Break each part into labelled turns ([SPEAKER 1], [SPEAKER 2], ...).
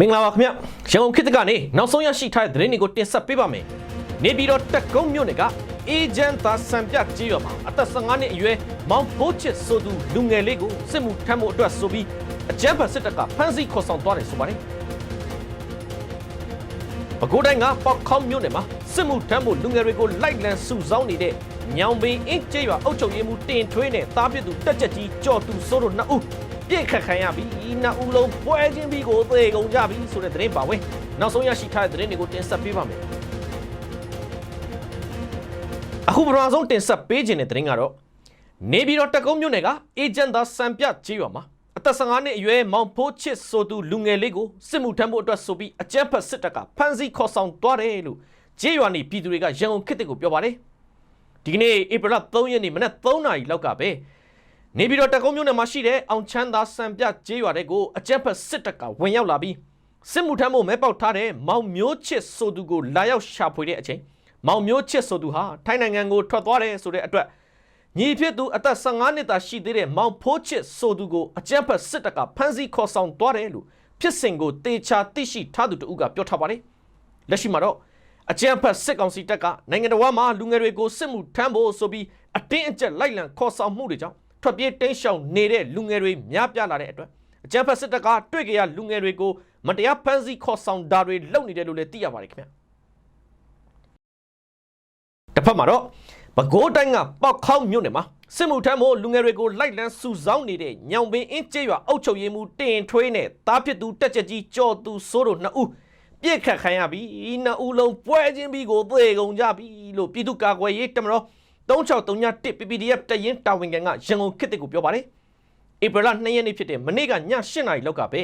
[SPEAKER 1] မင်္ဂလာပါခင်ဗျရန်ကုန်ခေတ်တကနေနောက်ဆုံးရရှိထားတဲ့သတင်းတွေကိုတင်ဆက်ပေးပါမယ်နေပြည်တော်တက်ကုန်းမြို့နယ်ကအေဂျင့်သာစံပြကြီးရွာမှာအသက်15နှစ်အရွယ်မောင်ဖိုးချစ်ဆိုသူလူငယ်လေးကိုစစ်မှုထမ်းဖို့အတွက်ဆိုပြီးအကြမ်းဖက်စစ်တပ်ကဖမ်းဆီးခေါ်ဆောင်သွားတယ်ဆိုပါတယ်ပဲခူးတိုင်းကပေါက်ခေါင်းမြို့နယ်မှာစစ်မှုထမ်းဖို့လူငယ်တွေကိုလိုက်လံစုဆောင်းနေတဲ့ညောင်ပင်အင်းကျေးရွာအုပ်ချုပ်ရေးမှူးတင်ထွေးနဲ့တားပြစ်သူတက်ချက်ကြီးကြော်သူစိုးတို့နှစ်ဦး ပြစ်ခတ်ခံရပြီးနှစ်ဦးလုံးပွဲချင်းပြီးကိုသေကုန်ကြပြီဆိုတဲ့သတင်းပါဝင်နောက်ဆုံးရရှိထားတဲ့သတင်းတွေကိုတင်ဆက်ပေးပါမယ်အခုပထမဆုံးတင်ဆက်ပေးခြင်းတဲ့သတင်းကတော့နေပြည်တော်တက်ကုန်းမြို့နယ်ကအေဂျင့်သားစံပြကျေးရွာမှာအသက်15နှစ်အရွယ်မောင်ဖိုးချစ်ဆိုသူလူငယ်လေးကိုစစ်မှုထမ်းဖို့အတွက်ဆိုပြီးအကြမ်းဖက်စစ်တပ်ကဖမ်းဆီးခေါ်ဆောင်သွားတယ်လို့ကျေးရွာနေပြည်သူတွေကရန်ကုန်ခေတ်ကိုပြောပါတယ်ဒီကနေ့ဧပြီလ3ရက်နေ့မနက်3နာရီလောက်ကပဲ နေပြည်တော်တက်ကုန်းမြို့နယ်မှာရှိတဲ့အောင်ချမ်းသာစံပြကျေးရွာတဲ့ကိုအကြမ်းဖက်စစ်တပ်ကဝင်ရောက်လာပြီးစစ်မှုထမ်းဖို့မဲပေါက်ထားတဲ့မောင်မျိုးချစ်ဆိုသူကိုလာရောက်ရှာဖွေတဲ့အချိန်မောင်မျိုးချစ်ဆိုသူဟာထိုင်းနိုင်ငံကိုထွက်သွားတယ်ဆိုတဲ့အတွက်ညီဖြစ်သူအသက်15နှစ်သာရှိသေးတဲ့မောင်ဖိုးချစ်ဆိုသူကိုအကြမ်းဖက်စစ်တပ်ကဖမ်းဆီးခေါ်ဆောင်သွားတယ်လို့ဖြစ်စဉ်ကိုတေချာသိရှိထားသူတဦးကပြောထားပါတယ်။လက်ရှိမှာတော့အကြမ်းဖက်စစ်ကောင်စီတပ်ကနိုင်ငံတော်မှာလူငယ်တွေကိုစစ်မှုထမ်းဖို့ဆိုပြီးအတင်းအကျပ်လိုက်လံခေါ်ဆောင်မှုတွေကြောင့် ထွက်ပြေးတိမ်းရှောင်နေတဲ့လူငယ်တွေများပြားလာတဲ့အတွက်အကြမ်းဖက်စစ်တပ်ကတွေ့ကြရလူငယ်တွေကိုမတရားဖမ်းဆီးခေါ်ဆောင်တာတွေလုပ်နေတယ်လို့လည်းသိရပါတယ်ခင်ဗျာ။တစ်ဖက်မှာတော့ပဲခူးတိုင်းကပေါက်ခေါင်းမြို့နယ်မှာစစ်မှုထမ်းဖို့လူငယ်တွေကိုလိုက်လံစုဆောင်းနေတဲ့ညောင်ပင်အင်းကျေးရွာအုပ်ချုပ်ရေးမှူးတင်ထွေးနဲ့တားဖြစ်သူတက်ချက်ကြီးကြော်သူစိုးတို့နှစ်ဦးပြစ်ခတ်ခံရပြီးနှစ်ဦးလုံးပွဲချင်းပြီးကိုသေကုန်ကြပြီလို့ပြည်သူ့ကာကွယ်ရေးတမတော် 3631 PPDF တရင်တာဝန်ခံကရန်ကုန်ခေတ်ကိုပြောပါတယ်ဧပြီလ2ရက်နေ့ဖြစ်တဲ့မနေ့ကည8နာရီလောက်ကပဲ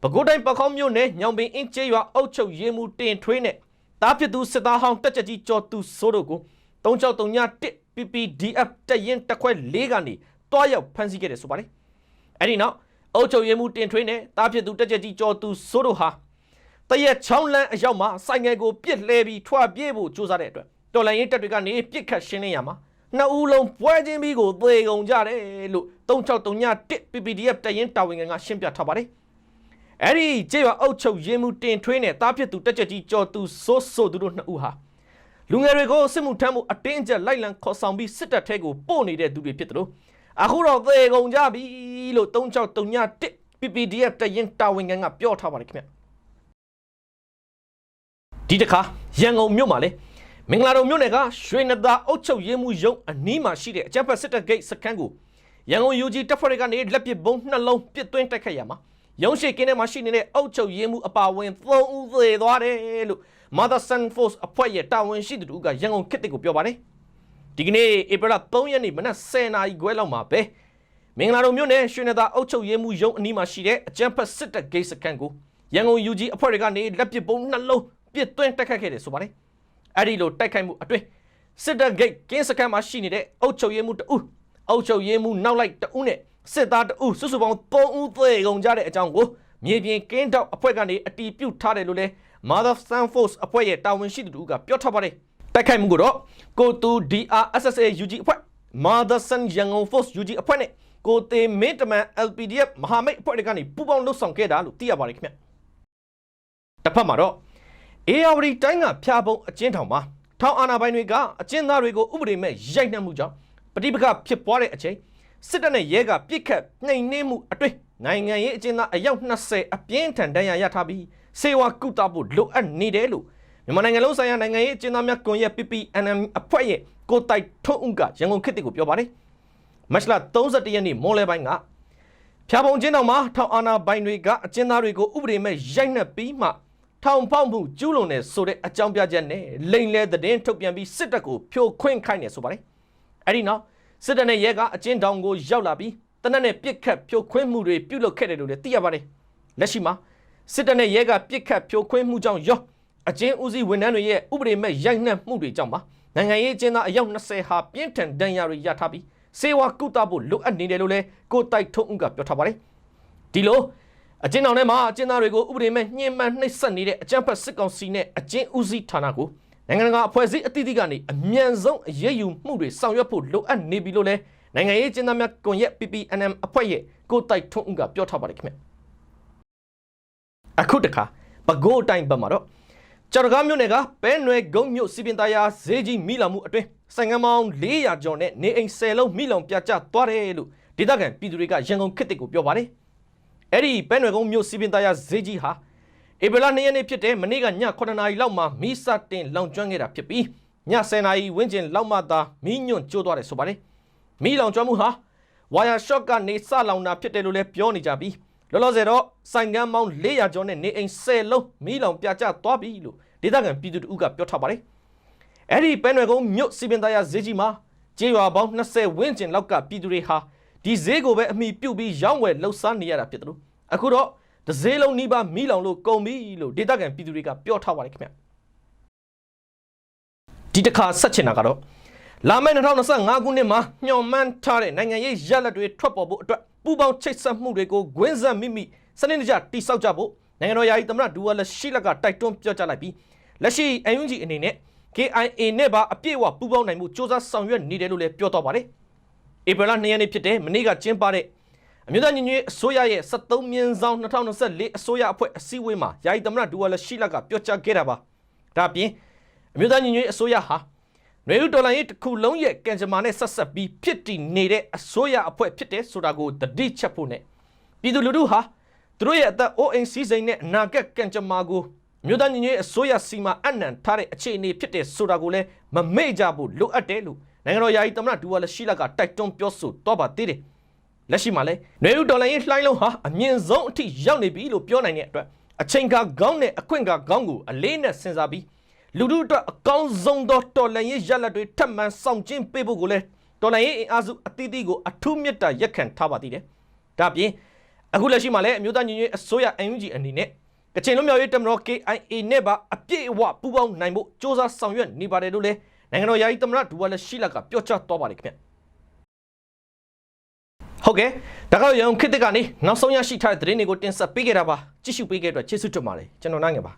[SPEAKER 1] ပဲခူးတိုင်းပခေါင်းမြို့နယ်ညောင်ပင်အင်းကျေးရွာအုပ်ချုပ်ရေးမှူးတင်ထွေးနဲ့တားဖြစ်သူစစ်သားဟောင်းတက်ချက်ကြီးကျော်သူစိုးတို့ကို3631 PPDF တက်ရင်တက်ခွဲ၄ကနေတွားရောက်ဖမ်းဆီးခဲ့တယ်ဆိုပါတယ်။အဲဒီနောက်အုပ်ချုပ်ရေးမှူးတင်ထွေးနဲ့တားဖြစ်သူတက်ချက်ကြီးကျော်သူစိုးတို့ဟာတရက်ချောင်းလန်းအရောက်မှာစိုင်ငယ်ကိုပြစ်လှဲပြီးထွာပြေးဖို့ကြိုးစားတဲ့အတွက် တော်လိုင်းရင်တက်တွေကနေပြစ်ခတ်ရှင်းလင်းရမှာနှစ်ဦးလုံးပွဲချင်းပြီးကိုသေကုန်ကြတယ်လို့3631 PPDF တက်ရင်တာဝန်ခံကရှင်းပြထားပါတယ်။အဲ့ဒီကျေးရွာအုပ်ချုပ်ရေးမှုတင်ထွေးနဲ့တားဖြစ်သူတက်ချက်ကြီးကြော်သူစိုးဆိုသူတို့နှစ်ဦးဟာလူငယ်တွေကိုစစ်မှုထမ်းမှုအတင်းအကျပ်လိုက်လံခေါ်ဆောင်ပြီးစစ်တပ်ထဲကိုပို့နေတဲ့သူတွေဖြစ်တယ်လို့အခုတော့သေကုန်ကြပြီလို့3631 PPDF တရင်တာဝန်ခံကပြောထားပါတယ်ခင်ဗျဒီတစ်ခါရန်ကုန်မြို့မှာလေ မင်္ဂလာတော်မြို့နယ်ကရွှေနသာအုပ်ချုပ်ရေးမှုရုံးအနီးမှာရှိတဲ့အကြမ်းဖက်စစ်တပ်ဂိတ်စခန်းကိုရန်ကုန် UG တပ်ဖွဲ့တွေကနေလက်ပစ်ဘုံနှလုံးပစ်သွင်းတိုက်ခတ်ရမှာရုံးရှိကင်းထဲမှာရှိနေတဲ့အုပ်ချုပ်ရေးမှုအပါအဝင်3ဦးသေသွားတယ်လို့ Mother Sun Force အဖွဲ့ရဲ့တာဝန်ရှိသူတို့ကရန်ကုန်ခေတ်ကိုပြောပါတယ်ဒီကနေ့ဧပြီလ3ရက်နေ့မနက်10:00နာရီခွဲလောက်မှာပဲမင်္ဂလာတော်မြို့နယ်ရွှေနသာအုပ်ချုပ်ရေးမှုရုံးအနီးမှာရှိတဲ့အကြမ်းဖက်စစ်တပ်ဂိတ်စခန်းကိုရန်ကုန် UG အဖွဲ့တွေကနေလက်ပစ်ဘုံနှလုံးပစ်သွင်းတိုက်ခတ်ခဲ့တယ်ဆိုပါတယ် အဲ့ဒီလိုတိုက်ခိုက်မှုအတွင်းစစ်တပ်ဂိတ်ကင်းစခန်းမှာရှိနေတဲ့အုပ်ချုပ်ရေးမှုတအုပ်အုပ်ချုပ်ရေးမှုနောက်လိုက်တအုပ်နဲ့စစ်သားတအုပ်စုစုပေါင်း3ဦးသေကုန်ကြတဲ့အကြောင်းကိုမြေပြင်ကင်းတောက်အဖွဲ့ကနေအတီးပြုတ်ထားတယ်လို့လဲ Mother Sun Force အဖွဲ့ရဲ့တာဝန်ရှိသူတို့ကပြောထားပါတယ်တိုက်ခိုက်မှုကိုတော့ကိုတူ DRSSA UG အဖွဲ့ Mother Sun Yangon Force UG အဖွဲ့နဲ့ကိုတေမင်းတမန် LPDF မဟာမိတ်အဖွဲ့တွေကနေပူးပေါင်းလှုပ်ဆောင်ခဲ့တာလို့သိရပါတယ်ခင်ဗျတစ်ဖက်မှာတော့ ARD တိုင်းကဖျားပုံအကျဉ်းထောင်မှာထောင်အာဏာပိုင်တွေကအကျဉ်းသားတွေကိုဥပဒေမဲ့ရိုက်နှက်မှုကြောင့်ပဋိပက္ခဖြစ်ပွားတဲ့အချိန်စစ်တပ်နဲ့ရဲကပြစ်ခတ်နှိမ်နင်းမှုအတွင်းနိုင်ငံရေးအကျဉ်းသားအယောက်20အပြင်းထန်ဒဏ်ရာရထားပြီးစေဝါကုသဖို့လိုအပ်နေတယ်လို့မြန်မာနိုင်ငံလုံးဆိုင်ရာနိုင်ငံရေးအကျဉ်းသားများကွန်ရက် PPNM အဖွဲ့ရဲ့ကိုတိုက်ထွန်းဦးကရန်ကုန်ခေတ်ကိုပြောပါတယ်မတ်လ31ရက်နေ့မော်လဲပိုင်းကဖျားပုံကျင်းတော်မှာထောင်အာဏာပိုင်တွေကအကျဉ်းသားတွေကိုဥပဒေမဲ့ရိုက်နှက်ပြီးမှ ထောင်ဖောက်မှုကျူးလွန်တဲ့ဆိုတဲ့အကြောင်းပြချက်နဲ့လိန်လဲသတင်းထုတ်ပြန်ပြီးစစ်တပ်ကိုဖြိုခွင်းခိုင်းနေဆိုပါတယ်အဲ့ဒီနောက်စစ်တပ်နဲ့ရဲကအကျဉ်းထောင်ကိုရောက်လာပြီးတနက်နဲ့ပြစ်ခတ်ဖြိုခွင်းမှုတွေပြုလုပ်ခဲ့တယ်လို့လည်းသိရပါတယ်လက်ရှိမှာစစ်တပ်နဲ့ရဲကပြစ်ခတ်ဖြိုခွင်းမှုကြောင့်ရောအကျဉ်းဦးစီးဝန်ထမ်းတွေရဲ့ဥပဒေမဲ့ရိုက်နှက်မှုတွေကြောင့်ပါနိုင်ငံရေးအကျဉ်းသားအယောက်20ဟာပြင်းထန်ဒဏ်ရာတွေရထားပြီးစေဝါကုသဖို့လိုအပ်နေတယ်လို့လည်းကိုတိုက်ထုံးဦးကပြောထားပါတယ်ဒီလို အကျဉ်းတော်ထဲမှာအကျဉ်းသားတွေကိုဥပဒေမဲ့ညှဉ်းပန်းနှိပ်စက်နေတဲ့အကြမ်းဖက်စစ်ကောင်စီနဲ့အကျဉ်းဦးစီးဌာနကိုနိုင်ငံတကာအဖွဲ့အစည်းအသီးသီးကနေအမြန်ဆုံးအရေးယူမှုတွေဆောင်ရွက်ဖို့လိုအပ်နေပြီလို့လည်းနိုင်ငံရေးကျင်းသားများကွန်ရက် PPNM အဖွဲ့ရဲ့ကိုတိုက်ထွန်းဦးကပြောထားပါတယ်ခင်ဗျအခုတခါပဲခူးအတိုင်းဘက်မှာတော့ကြော်တကားမြို့နယ်ကပဲနွယ်ဂုံမြို့စီပင်သားယာဈေးကြီးမိလောင်မှုအတွင်းဆိုင်ငမောင်း400ကျော်နဲ့နေအိမ်10လုံးမိလောင်ပြကျသွားတယ်လို့ဒေသခံပြည်သူတွေကရန်ကုန်ခေတ်တစ်ကိုပြောပါတယ် အဲ့ဒီပဲနွယ်ကုန်းမြို့စီပင်သားယာဈေးကြီးဟာဧပြီလ2ရက်နေ့ဖြစ်တဲ့မနေ့ကည9နာရီလောက်မှာမီးစတင်လောင်ကျွမ်းခဲ့တာဖြစ်ပြီးည10နာရီဝန်းကျင်လောက်မှသာမီးညွန့်ကျိုးသွားတယ်ဆိုပါတယ်မီးလောင်ကျွမ်းမှုဟာဝါယာရှော့ကနေစလောင်တာဖြစ်တယ်လို့လည်းပြောနေကြပြီးလောလောဆယ်တော့ဆိုင်ကမ်းမောင်း400ကျော်နဲ့နေအိမ်10လုံးမီးလောင်ပြကျသွားပြီလို့ဒေသခံပြည်သူတို့ကပြောထားပါတယ်အဲ့ဒီပဲနွယ်ကုန်းမြို့စီပင်သားယာဈေးကြီးမှာကျေးရွာပေါင်း20ဝန်းကျင်လောက်ကပြည်သူတွေဟာ ဒီဈေးကိုပဲအမိပြုတ်ပြီးရောင်းဝယ်လှုပ်ရှားနေရတာဖြစ်တယ်လို့အခုတော့ဒဈေးလုံးနီးပါးမီးလောင်လို့ကုန်ပြီလို့ဒေသခံပြည်သူတွေကပြောထားပါတယ်ခင်ဗျဒီတစ်ခါဆက်ချင်တာကတော့လာမယ့်2025ခုနှစ်မှာညှော်မှန်းထားတဲ့နိုင်ငံရေးရလဒ်တွေထွက်ပေါ်ဖို့အတွက်ပူးပေါင်းချိတ်ဆက်မှုတွေကိုဂွင်းဆက်မိမိစနစ်တကျတိစောက်ကြဖို့နိုင်ငံတော်ယာယီသမ္မတဒူဝါလက်ရှိလက်ကတိုက်တွန်းပြောကြားလိုက်ပြီးလက်ရှိအယွန်းကြီးအနေနဲ့ KIA နဲ့ပါအပြည့်အဝပူးပေါင်းနိုင်မှုစ조사ဆောင်ရွက်နေတယ်လို့လည်းပြောတော့ပါတယ် ဧပြီလ2ရက်နေ့ဖြစ်တဲ့မနေ့ကကျင်းပတဲ့အမျိုးသားညီညွတ်ရေးအစိုးရရဲ့73မြင်းဆောင်2024အစိုးရအဖွဲ့အစည်းအဝေးမှာယာယီသမ္မတဒူဝါလက်ရှိလက်ကပြောကြားခဲ့တာပါဒါ့အပြင်အမျိုးသားညီညွတ်ရေးအစိုးရဟာနွေဦးဒေါ်လာရေးတစ်ခုလုံးရဲ့ကံကြမ္မာနဲ့ဆက်ဆက်ပြီးဖြစ်တည်နေတဲ့အစိုးရအဖွဲ့ဖြစ်တဲ့ဆိုတာကိုတတိချက်ဖို့နဲ့ပြည်သူလူထုဟာသူတို့ရဲ့အသက်အိုးအိမ်စည်းစိမ်နဲ့အနာဂတ်ကံကြမ္မာကိုအမျိုးသားညီညွတ်ရေးအစိုးရစီမံအနံထားတဲ့အခြေအနေဖြစ်တဲ့ဆိုတာကိုလည်းမမေ့ကြဖို့လိုအပ်တယ်လို့ နိုင်ငံတော်ယာယီသမ္မတဒူဝါလက်ရှိလက်ကတိုက်တွန်းပြောဆိုတော့ပါသေးတယ်လက်ရှိမှာလဲနွေဦးဒေါ်လာရေးလှိုင်းလုံးဟာအမြင့်ဆုံးအထိရောက်နေပြီလို့ပြောနိုင်တဲ့အတွက်အချိန်ကကောင်းတဲ့အခွင့်ကကောင်းကိုအလေးနဲ့စဉ်းစားပြီးလူထုအတွက်အကောင်းဆုံးသောတော်လှန်ရေးရလဒ်တွေထပ်မံဆောင်ကျင်းပေးဖို့ကိုလည်းတော်လှန်ရေးအင်အားစုအသီးသီးကိုအထူးမြတ်တာရက်ခံထားပါသေးတယ်။ဒါ့အပြင်အခုလက်ရှိမှာလည်းအမျိုးသားညီညွတ်ရေးအစိုးရ NUG အနေနဲ့ကချင်လူမျိုးရေးတမတော် KIA နဲ့ပါအပြည့်အဝပူးပေါင်းနိုင်ဖို့စ조사ဆောင်ရွက်နေပါတယ်လို့လည်း နိုင်ငံတော်ယာယီသမ္မတဒူဝါလက်ရှိလက်ကပြောကြားသွားပါတယ်ခင်ဗျ။ဟုတ်ကဲ့ဒါကတော့ရန်ကုန်ခေတ်သစ်ကနေနောက်ဆုံးရရှိထားတဲ့သတင်းတွေကိုတင်ဆက်ပေးခဲ့တာပါကြည့်ရှုပေးခဲ့တဲ့အတွက်ကျေးဇူးတင်ပါတယ်ကျွန်တော်နိုင်ငယ်ပါ